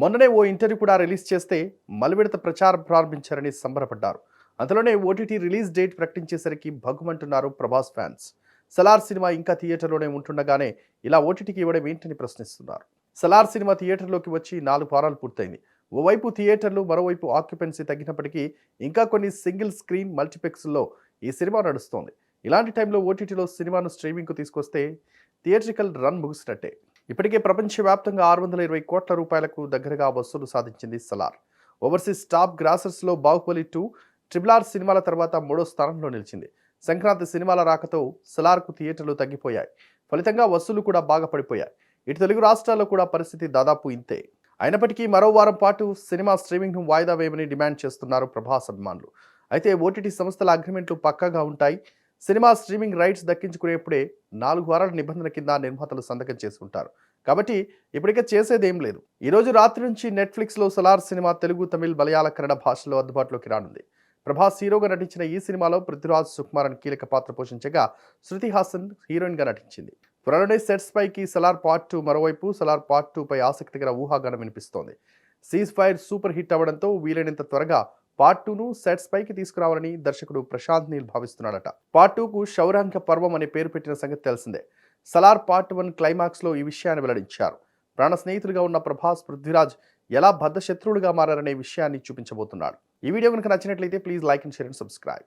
మొన్ననే ఓ ఇంటర్వ్యూ కూడా రిలీజ్ చేస్తే మలవిడత ప్రచారం ప్రారంభించారని సంబరపడ్డారు. అంతలోనే ఓటీటీ రిలీజ్ డేట్ ప్రకటించేసరికి భగ్గుమంటున్నారు ప్రభాస్ ఫ్యాన్స్. సలార్ సినిమా ఇంకా థియేటర్లోనే ఉంటుండగానే ఇలా ఓటీటీకి ఇవ్వడం ఏంటని ప్రశ్నిస్తున్నారు. సలార్ సినిమా థియేటర్లోకి వచ్చి నాలుగు వారాలు పూర్తయింది. ఓవైపు థియేటర్లు మరోవైపు ఆక్యుపెన్సీ తగ్గినప్పటికీ ఇంకా కొన్ని సింగిల్ స్క్రీన్ మల్టీప్లెక్స్లో ఈ సినిమా నడుస్తోంది. ఇలాంటి టైంలో ఓటీటీలో సినిమాను స్ట్రీమింగ్కు తీసుకొస్తే థియేట్రికల్ రన్ ముగిసినట్టే. ఇప్పటికే ప్రపంచవ్యాప్తంగా ఆరు వందల ఇరవై కోట్ల రూపాయలకు దగ్గరగా వసూలు సాధించింది సలార్. ఓవర్సీస్ టాప్ గ్రాసర్స్లో బాహుబలి టూ ట్రిపుల్ ఆర్ సినిమాల తర్వాత మూడో స్థానంలో నిలిచింది. సంక్రాంతి సినిమాల రాకతో సలార్కు థియేటర్లు తగ్గిపోయాయి. ఫలితంగా వసూలు కూడా బాగా పడిపోయాయి. ఇటు తెలుగు రాష్ట్రాల్లో కూడా పరిస్థితి దాదాపు ఇంతే. అయినప్పటికీ మరో వారం పాటు సినిమా స్ట్రీమింగ్ను వాయిదా వేయమని డిమాండ్ చేస్తున్నారు ప్రభాస్ అభిమానులు. అయితే ఓటీటీ సంస్థల అగ్రిమెంట్లు పక్కాగా ఉంటాయి. సినిమా స్ట్రీమింగ్ రైట్స్ దక్కించుకునేప్పుడే నాలుగు వారాల నిబంధన కింద నిర్మాతలు సంతకం చేసుకుంటారు. కాబట్టి ఇప్పటికే చేసేది ఏం లేదు ఈరోజు రాత్రి నుంచి నెట్ఫ్లిక్స్లో సలార్ సినిమా తెలుగు తమిళ్ మలయాళ కన్నడ భాషలో అందుబాటులోకి రానుంది. ప్రభాస్ హీరోగా నటించిన ఈ సినిమాలో పృథ్వీరాజ్ సుకుమారన్ కీలక పాత్ర పోషించగా శృతి హాసన్ హీరోయిన్గా నటించింది. త్వరలోనే సెట్స్ పైకి సలార్ పార్ట్ టూ మరోవైపు సలార్ పార్ట్ టూ పై ఆసక్తికర ఊహాగానం వినిపిస్తోంది. సీజ్ ఫైర్ సూపర్ హిట్ అవ్వడంతో వీలైనంత త్వరగా పార్ట్ టూను సెట్స్ పైకి తీసుకురావాలని దర్శకుడు ప్రశాంత్ నీల్ భావిస్తున్నాడట. పార్ట్ టూకు శౌరాంక పర్వం అనే పేరు పెట్టిన సంగతి తెలిసిందే. సలార్ పార్ట్ వన్ క్లైమాక్స్లో ఈ విషయాన్ని వెల్లడించారు. ప్రాణ స్నేహితులుగా ఉన్న ప్రభాస్ పృథ్వీరాజ్ ఎలా బద్ద శత్రువులుగా మారారనే విషయాన్ని చూపించబోతున్నాడు. ఈ వీడియో కనుక నచ్చినట్లయితే please like and share and subscribe.